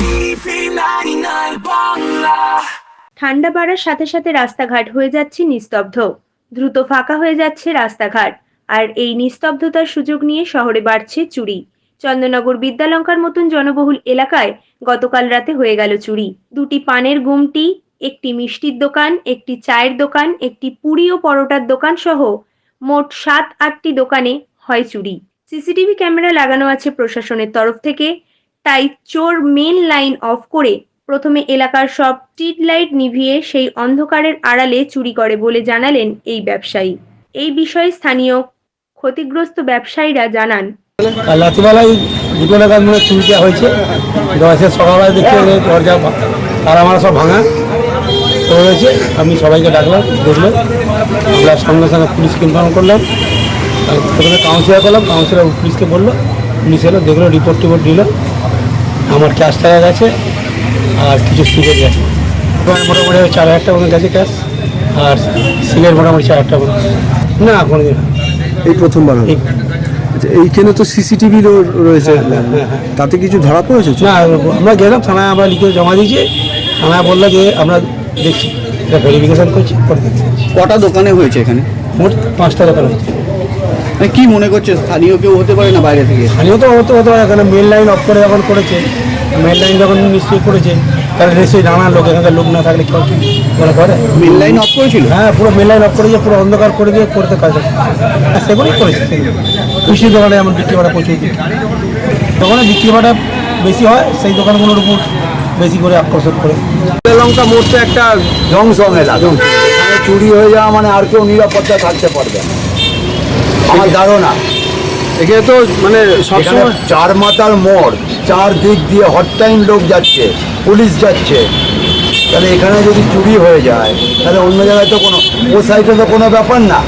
TV 99 Bangla ঠান্ডা বাড়ার সাথে সাথে রাস্তাঘাট হয়ে যাচ্ছে নিস্তব্ধ। দ্রুত ফাঁকা হয়ে যাচ্ছে রাস্তাঘাট। আর এই নিস্তব্ধতার সুযোগ নিয়ে শহরে বাড়ছে চুরি। চন্দননগর বিদ্যালঙ্কার মতন জনবহুল এলাকায় গতকাল রাতে হয়ে গেল চুরি। দুটি পানের গুমটি, একটি মিষ্টির দোকান, একটি চায়ের দোকান, একটি পুরি ও পরোটার দোকান সহ মোট সাত আটটি দোকানে হয় চুরি। সিসিটিভি ক্যামেরা লাগানো আছে প্রশাসনের তরফ থেকে। তাই চোর মেন লাইন অফ করে প্রথমে এলাকার সব স্ট্রিট লাইট নিভিয়ে সেই অন্ধকারের আড়ালে চুরি করে বলে জানালেন এই ব্যবসায়ী। এই বিষয়ে স্থানীয় ক্ষতিগ্রস্ত ব্যবসায়ীরা জানান। দুটো চুরিটা হয়েছে। সকালবেলা দেখতে দরজা তারা আমার সব ভাঙা। আমি সবাইকে ডাকলাম দেখল আমরা সঙ্গে সঙ্গে পুলিশকে ইনফর্ম করলাম। প্রথমে কাউন্সিলার করলাম কাউন্সিলার পুলিশকে বলল। পুলিশ এলো, দেখল রিপোর্ট টিপোর্ট দিল। আমার ক্যাশ টাকা গেছে আর কিছু সিগারেট গেছে। এবার মোটামুটি ওই চার হাজার টাকা গেছে ক্যাশ আর সিগারেট মোটামুটি চার হাজার টাকা না কোনো এই প্রথমবার এই আচ্ছা এইখানে তো সিসিটিভি রয়েছে। হ্যাঁ, হ্যাঁ, হ্যাঁ। তাতে কিছু ধরা পড়েছে? না আমরা গেলাম থানায় আমরা লিখে জমা দিয়েছি। থানায় বলল যে আমরা দেখছি এটা ভেরিফিকেশন করছি পরে দেখছি। কটা দোকানে হয়েছে এখানে? মোট পাঁচটা দোকান মানে কি মনে করছে? স্থানীয় কেউ হতে পারে না বাইরে থেকে? স্থানীয় তো হতে হতে পারে এখানে মেন লাইন অফ করে যখন করেছে মেন লাইন যখন নিশ্চয়ই করেছে তাহলে নিশ্চয়ই জানা লোক এখানকার লোক না থাকলে কেউ কি করে করে? মেন লাইন অফ করেছিল? হ্যাঁ পুরো মেন লাইন অফ করে দিয়ে পুরো অন্ধকার করে দিয়ে করতে কাজ। হ্যাঁ, সেগুলোই করেছে কৃষি দোকানে এমন বিক্রি বাটা প্রচুর। দোকানে বিক্রি বাটা বেশি হয় সেই দোকানগুলোর উপর বেশি করে আকর্ষণ করে। লঙ্কা মোড়টা একটা জংশন এলাকা। এখানে চুরি হয়ে যাওয়া মানে আর কেউ নিরাপত্তা থাকতে পারবে না। আমার ধারণা। এখানে তো মানে সবসময় চার মাতার মোড় চার দিক দিয়ে হট টাইম লোক যাচ্ছে পুলিশ যাচ্ছে। তাহলে এখানে যদি চুরি হয়ে যায় তাহলে অন্য জায়গায় তো কোনো ও সাইডে তো কোনো ব্যাপার না।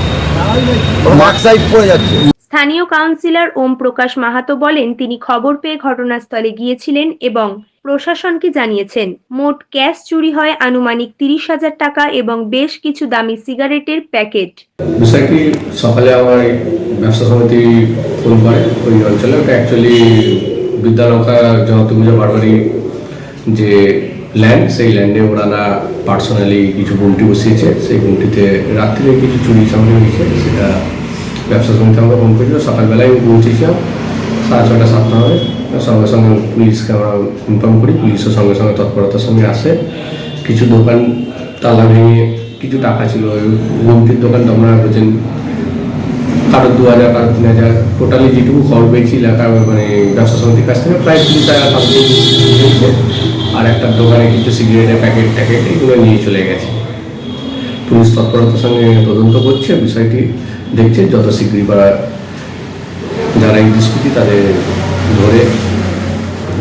এক সাইড পড়ে যাচ্ছে। স্থানীয় কাউন্সিলর ওম প্রকাশ মাহাতো বলেন, তিনি খবর পেয়ে ঘটনাস্থলে গিয়েছিলেন এবং প্রশাসনকে জানিয়েছেন, মোট ক্যাশ চুরি হয় আনুমানিক তিরিশ হাজার টাকা এবং বেশ কিছু দামি সিগারেটের প্যাকেট। বিষয়টি সকালে আমার ব্যবসা সমিতি ফোন করে ওই অঞ্চলে। ওটা অ্যাকচুয়ালি বিদ্যালঙ্কা জগতপুজা বারবারি যে ল্যান্ড সেই ল্যান্ডে ওনারা পার্সোনালি কিছু গুমটি বসিয়েছে। সেই গুমটিতে রাত্রিরে কিছু চুরি চামড়ি হয়েছে, সেটা ব্যবসা সমিতি আমরা ফোন করেছিল সকালবেলায় আমি পৌঁছেছিলাম সাড়ে ছটা সাতটা হবে সঙ্গে সঙ্গে পুলিশকে আমরা ইনফর্ম করি, পুলিশও সঙ্গে সঙ্গে তৎপরতার সঙ্গে আসে। কিছু দোকান তালা ভেঙে কিছু টাকা ছিল গুমটির দোকান তো আপনারা বলছেন কারও দু হাজার কারও তিন হাজার টোটালি যেটুকু খবর পেয়েছি এলাকার মানে ব্যবসা সমিতির কাছ থেকে, প্রায় হাজার সামথিং আর একটা দোকানে কিছু সিগারেটের প্যাকেট ট্যাকেট এগুলো নিয়ে চলে গেছে। পুলিশ তৎপরতার সঙ্গে তদন্ত করছে, বিষয়টি দেখছে যত শীঘ্রই বা যারা এই দুষ্কৃতি তাদের ধরে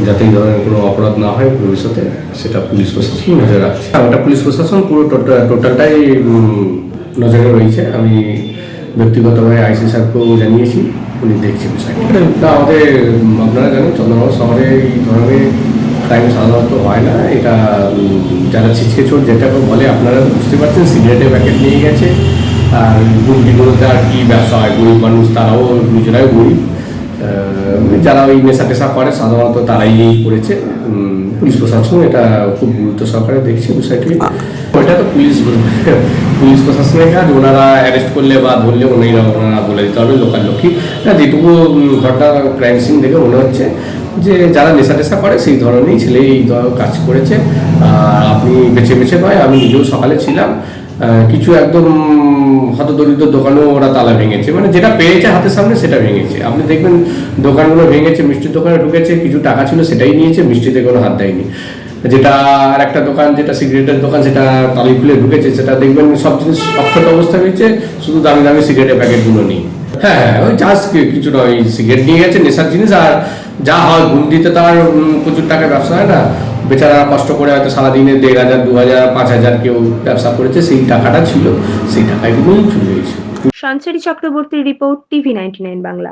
যাতে এই ধরনের কোনো অপরাধ না হয় ভবিষ্যতে সেটা পুলিশ প্রশাসন নজরে রাখছে। আর ওটা পুলিশ প্রশাসন পুরো টোটাল টোটালটাই নজরে রয়েছে। আমি ব্যক্তিগতভাবে আইসি স্যারকেও জানিয়েছি উনি দেখছে বিষয়টি। তা আমাদের আপনারা জানেন চন্দ্রনগর শহরে এই ধরনের ক্রাইম সাধারণত হয় না। এটা যারা ছিচকে চোর যেটা বলে আপনারা বুঝতে পারছেন সিগারেটের প্যাকেট নিয়ে গেছে। আর গুমটিগুলোতে আর কি ব্যবসা হয়? গরিব মানুষ তারাও নিজেরাই গরিব। যারা ওই নেশা টেশা করে, সাধারণত তারাই করেছে। পুলিশ প্রশাসন এটা খুব গুরুত্ব সহকারে দেখছে বিষয়টি। ওইটা তো পুলিশ পুলিশ প্রশাসনের কাজ, ওনারা অ্যারেস্ট করলে বা ধরলে ওনারা ওনারা বলে দিতে হবে লোকালক্ষী না, যেটুকু ঘটনা ক্রাইম সিন দেখে মনে হচ্ছে যে যারা নেশা টেশা করে, সেই ধরনেরই ছেলে এই কাজ করেছে। আর আপনি বেছে বেছে নয়, আমি নিজেও সকালে ছিলাম। কিছু একদম হতদরিদ্র দোকানেও ওরা তালা ভেঙেছে। মানে যেটা পেয়েছে হাতের সামনে সেটা ভেঙেছে। আপনি দেখবেন দোকানগুলো ভেঙেছে, মিষ্টির দোকানে ঢুকেছে, কিছু টাকা ছিল সেটাই নিয়েছে, মিষ্টিতে কোনো হাত দেয়নি। যেটা আর একটা দোকান, যেটা সিগারেটের দোকান, সেটা তালি খুলে ঢুকেছে, সেটা দেখবেন সব জিনিস অক্ষত অবস্থা রয়েছে, শুধু দামি দামি সিগারেটের প্যাকেটগুলো নিয়ে হ্যাঁ হ্যাঁ ওই জাস্ট কিছু নয় সিগারেট নিয়ে গেছে, নেশার জিনিস, আর যা হয় ঘুম দিতে তো আর প্রচুর টাকা ব্যবসা হয় না। বেচারা কষ্ট করে হয়তো সারাদিনে দেড় হাজার দু হাজার পাঁচ হাজার কেউ ব্যবসা করেছে সেই টাকাটা ছিল। সেই টাকাগুলোই চলে গেছে সঞ্চারী চক্রবর্তীর report TV ninety nine Bangla.